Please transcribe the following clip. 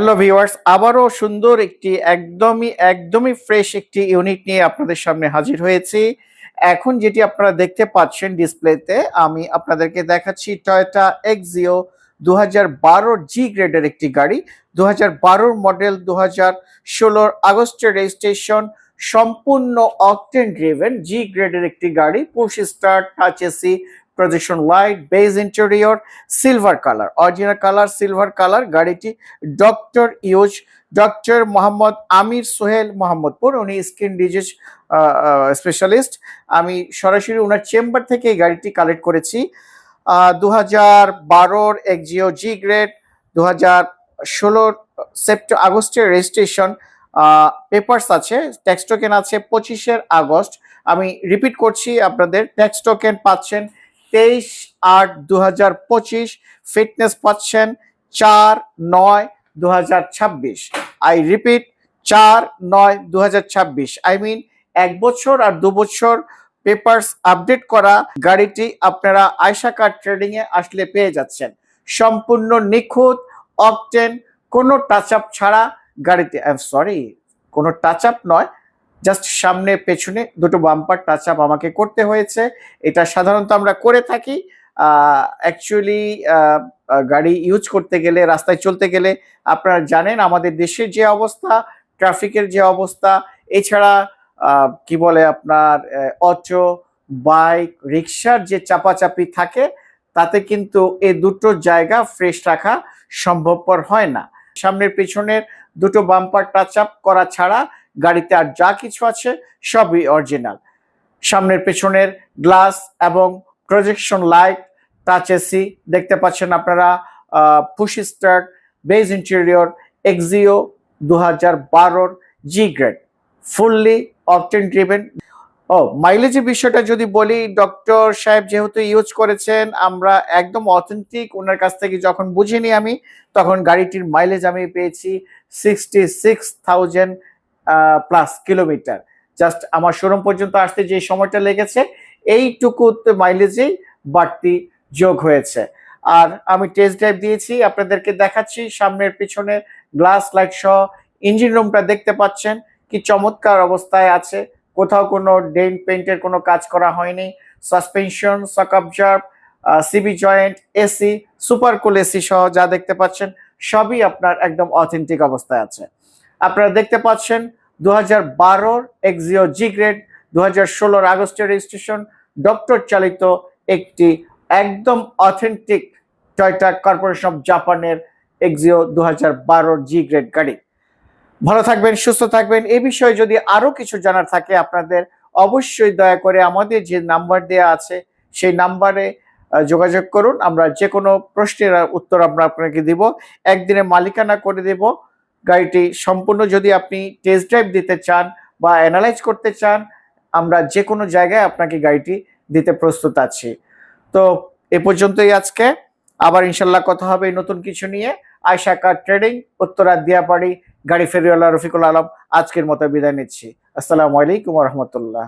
Hello viewers, আবারও সুন্দর একটি, একদমই একদমই ফ্রেশ একটি ইউনিট নিয়ে আপনাদের সামনে হাজির হয়েছি। এখন যেটি আপনারা দেখতে পাচ্ছেন ডিসপ্লেতে আমি আপনাদেরকে দেখাচ্ছি টয়টা এক্সিও দু হাজার বারো জি গ্রেডের একটি গাড়ি। দু হাজার মডেল দু হাজার ষোলোর আগস্টের রেজিস্ট্রেশন সম্পূর্ণ অকটেন ড্রিভেন জি গ্রেডের একটি গাড়ি। Push star touch AC projection light beige interior silver colour original colour silver colour গাড়িটি doctor use doctor Mohammad Amir Sohel Mohammadpur উনি স্কিন ডিজিজ স্পেশালিস্ট আমি সরাসরি ওনার চেম্বার থেকে এই গাড়িটি কালেক্ট করেছি। দু হাজার বারোর এক্সিও জি গ্রেড দু হাজার ষোলোর সেপ্ট আগস্টের রেজিস্ট্রেশন পেপার্স আছে ট্যাক্স টোকেন আছে, পঁচিশের আগস্ট। আমি রিপিট করছি আপনাদের ট্যাক্স টোকেন পাচ্ছেন তেইশ আট দু হাজার পঁচিশ ফিটনেস পাচ্ছেন চার নয় দু হাজার ছাব্বিশ। আই রিপিট চার নয় দু হাজার ছাব্বিশ। আই মিন এক বছর আর দু বছর পেপার্স আপডেট করা গাড়িটি আপনারা আয়সা কার ট্রেডিং এ আসলে পেয়ে যাচ্ছেন। সম্পূর্ণ নিখুঁত অপটেন কোনো টাচ আপ ছাড়া গাড়িতে সরি কোনো টাচ আপ নয় জাস্ট সামনে, পেছনে দুটো বাম্পার টাচ আপ আমাকে করতে হয়েছে। এটা সাধারণত আমরা করে থাকি। অ্যাকচুয়ালি গাড়ি ইউজ করতে গেলে, রাস্তায় চলতে গেলে আপনারা জানেন আমাদের দেশের যে অবস্থা ট্রাফিকের যে অবস্থা, এছাড়া কি বলে আপনার অটো বাইক রিক্সার যে চাপাচাপি থাকে, তাতে কিন্তু এই দুটো জায়গা ফ্রেশ রাখা সম্ভবপর হয় না। সামনের, পেছনের দুটো বাম্পার টাচ আপ করা ছাড়া গাড়িতে আর যা কিছু আছে সবই অরিজিনাল সামনের পেছনের গ্লাস এবং প্রজেকশন লাইট টাচ এসি দেখতে পাচ্ছেন আপনারা push start beige interior Axio দু হাজার বারোর জি গ্রেড ফুললি অপটেন ড্রিভেন ও মাইলেজের বিষয়টা যদি বলি ডক্টর সাহেব যেহেতু ইউজ করেছেন, আমরা একদম অথেন্টিক ওনার কাছ থেকে যখন বুঝিনি আমি, তখন গাড়িটির মাইলেজ আমি পেয়েছি sixty six thousand plus kilometre just আমার শোরুম পর্যন্ত আসতে যে সময়টা লেগেছে, এইটুকু মাইলেজেই বাড়তি যোগ হয়েছে। আর আমি টেস্ট ড্রাইভ দিয়েছি, আপনাদেরকে দেখাচ্ছি, সামনের পিছনে গ্লাস লাইট সহ ইঞ্জিন রুমটা দেখতে পাচ্ছেন, কি চমৎকার অবস্থায় আছে। কোথাও কোনো ডেন পেন্টের কোনো কাজ করা হয়নি। Suspension shock absorb CB joint AC super cool AC সহ যা দেখতে পাচ্ছেন, সবই আপনার একদম অথেন্টিক অবস্থায় আছে। আপনারা দেখতে পাচ্ছেন দু হাজার বারোর এক্সিও জি গ্রেড দু হাজার ষোলোর আগস্টের রেজিস্ট্রেশন ডক্টর চালিত একটি একদম অথেন্টিক টয়টা কর্পোরেশন অফ জাপানের এক্সিও দু হাজার বারোর জি গ্রেড গাড়ি। ভালো থাকবেন, সুস্থ থাকবেন। এ বিষয়ে যদি আরও কিছু জানার থাকে আপনাদের, অবশ্যই দয়া করে আমাদের যে নাম্বার দেওয়া আছে, সেই নাম্বারে যোগাযোগ করুন। আমরা যে কোনো প্রশ্নের উত্তর আমরা আপনাকে দিব। একদিনে মালিকানা করে দেব। গাড়িটি সম্পূর্ণ যদি আপনি টেস্ট ড্রাইভ দিতে চান বা অ্যানালাইজ করতে চান, আমরা যে কোনো জায়গায় আপনাকে গাড়িটি দিতে প্রস্তুত আছি। তো এ পর্যন্তই আজকে। আবার ইনশাল্লাহ কথা হবে নতুন কিছু নিয়ে। আয়সা কার ট্রেডিং, উত্তরা দিয়াপাড়ি, গাড়ি ফেরিওয়ালা রফিকুল আলম, আজকের মতো বিদায় নিচ্ছি। আসসালামু আলাইকুম রহমতুল্লাহ।